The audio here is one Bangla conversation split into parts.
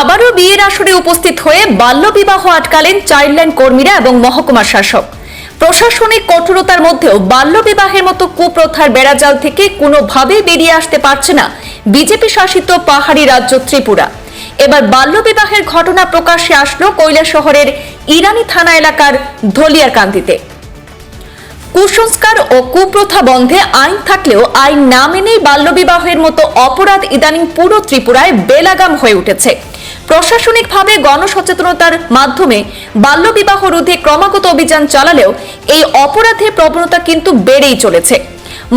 আবারও বিয়ের আসরে উপস্থিত হয়ে বাল্যবিবাহ আটকালেন চাইল্ডলাইন কর্মীরা এবং মহকুমা শাসক। প্রশাসনিক কঠোরতার মধ্যেও বাল্যবিবাহের মতো কুপ্রথার বেড়াজাল থেকে কোনোভাবেই বেরিয়ে আসতে পারছে না বিজেপি শাসিত পাহাড়ি রাজ্য ত্রিপুরা। এবার বাল্যবিবাহের ঘটনা প্রকাশ্যে আসলো কৈলা শহরের ইরানি থানা এলাকার ধলিয়ারকান্দিতে। কুসংস্কার ও কুপ্রথা বন্ধে আইন থাকলেও আইন না মেনেই বাল্যবিবাহের মতো অপরাধ ইদানিং পুরো ত্রিপুরায় বেলাগাম হয়ে উঠেছে। প্রশাসনিকভাবে গণসচেতনতার মাধ্যমে বাল্যবিবাহ রোধে ক্রমাগত অভিযান চালালেও এই অপরাধের প্রবণতা কিন্তু বেড়েই চলেছে।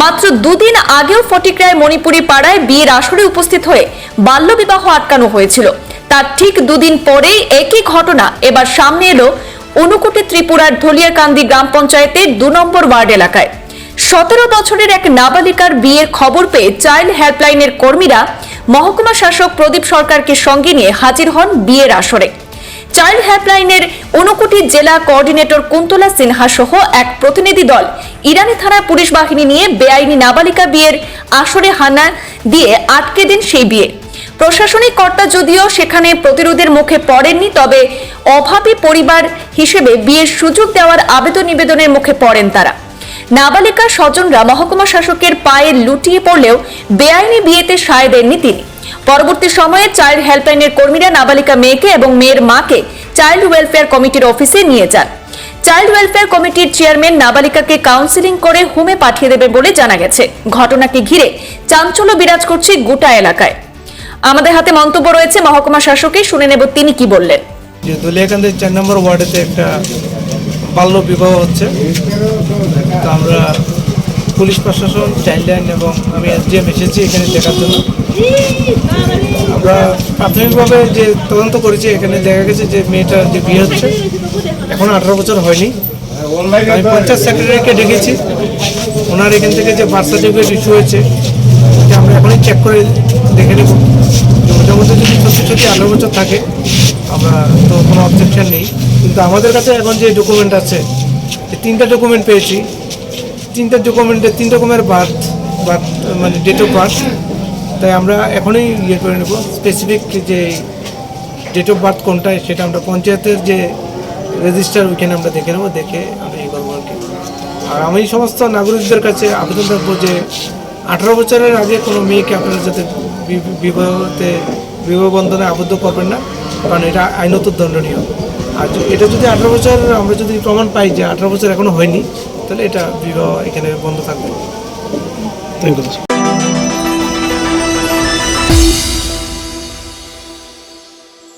মাত্র দুদিন আগেও ফটিকরায় মণিপুরি পাড়ায় বিয়ের আসরে উপস্থিত হয়ে বাল্যবিবাহ আটকানো হয়েছিল। তার ঠিক দুদিন পরেই একই ঘটনা এবার সামনে এলো অনুকুটি ত্রিপুরার ধলিয়ারকান্দি গ্রাম পঞ্চায়েতের দু নম্বর ওয়ার্ড এলাকায়। সতেরো বছরের এক নাবালিকার বিয়ের খবর পেয়ে চাইল্ড হেল্পলাইনের কর্মীরা মহকুমা শাসক প্রদীপ সরকারকে সঙ্গে নিয়ে হাজির হন বিয়ের আসরে। চাইল্ড হেল্পলাইনের ঊনকোটি জেলা কোঅর্ডিনেটর কুন্তলা সিনহা সহ এক প্রতিনিধি দল ইরানি থানার পুলিশ বাহিনী নিয়ে বেআইনি নাবালিকা বিয়ের আসরে হানা দিয়ে আটকে দেন সেই বিয়ে। প্রশাসনিক কর্তা যদিও সেখানে প্রতিরোধের মুখে পড়েননি, তবে অভাবী পরিবার হিসেবে বিয়ের সুযোগ দেওয়ার আবেদন নিবেদনের মুখে পড়েন তারা। নাবালিকা স্বজনরা মহকুমা শাসকের পায়ে লুটিয়ে পড়লেও বেআইনি বিয়েতে সায় দেননি তিনি। পরবর্তী সময়ে চাইল্ড হেল্পলাইনের কর্মীরা নাবালিকা মেয়েকে এবং মেয়ের মাকে চাইল্ড ওয়েলফেয়ার কমিটির অফিসে নিয়ে যান। চাইল্ড ওয়েলফেয়ার কমিটির চেয়ারম্যান নাবালিকাকে কাউন্সিলিং করে হোমে পাঠিয়ে দেবে বলে জানা গেছে। ঘটনাকে ঘিরে চাঞ্চল্য বিরাজ করছে গোটা এলাকায়। আমাদের হাতে মন্তব্য রয়েছে মহকুমা শাসকের, শুনে নেব তিনি কি বললেন। যে দলিয়াকান্দের চার নম্বর ওয়ার্ডেতে একটা বাল্য বিবাহ হচ্ছে। তো আমরা পুলিশ প্রশাসন চাইল্ড লাইন এবং আমি এসডিএম এসেছি এখানে দেখার জন্য। আমরা প্রাথমিকভাবে যে তদন্ত করেছি, এখানে দেখা গেছে যে মেয়েটার যে বিয়ে হচ্ছে, এখন আঠারো বছর হয়নি। আমি পঞ্চায়েত সেক্রেটারিকে ডেকেছি। ওনার এখান থেকে যে বার্থ সার্টিফিকেট ইস্যু হয়েছে যে আমরা এখনই চেক করে দেখে নেব। মধ্যে যদি সত্যি সত্যি আঠারো বছর থাকে, আমরা তো কোনো অবজেকশন নেই। কিন্তু আমাদের কাছে এখন যে ডকুমেন্ট আছে তিনটা ডকুমেন্ট পেয়েছি। তিনটা ডকুমেন্টে তিন রকমের বার্থ বার্থ মানে ডেট অফ বার্থ তাই আমরা এখনই ইয়ে করে নেব। স্পেসিফিক যে ডেট অফ বার্থ কোনটা, সেটা আমরা পঞ্চায়েতের যে রেজিস্টার ওইখানে আমরা দেখে নেব। দেখে আমরা ইয়ে করব আর কি। আর আমি সমস্ত নাগরিকদের কাছে আবেদন রাখব যে আঠারো বছরের আগে কোনো মেয়েকে আপনারা যাতে বিবাহতে, বিবাহ বন্ধনে আবদ্ধ করবেন না। কারণ এটা আইনত দণ্ডনীয় আর এটা যদি আঠারো বছর আমরা যদি প্রমাণ পাই যে আঠারো বছর এখনও হয়নি, তাহলে এটা বিবাহ এখানে বন্ধ থাকবে। থ্যাংক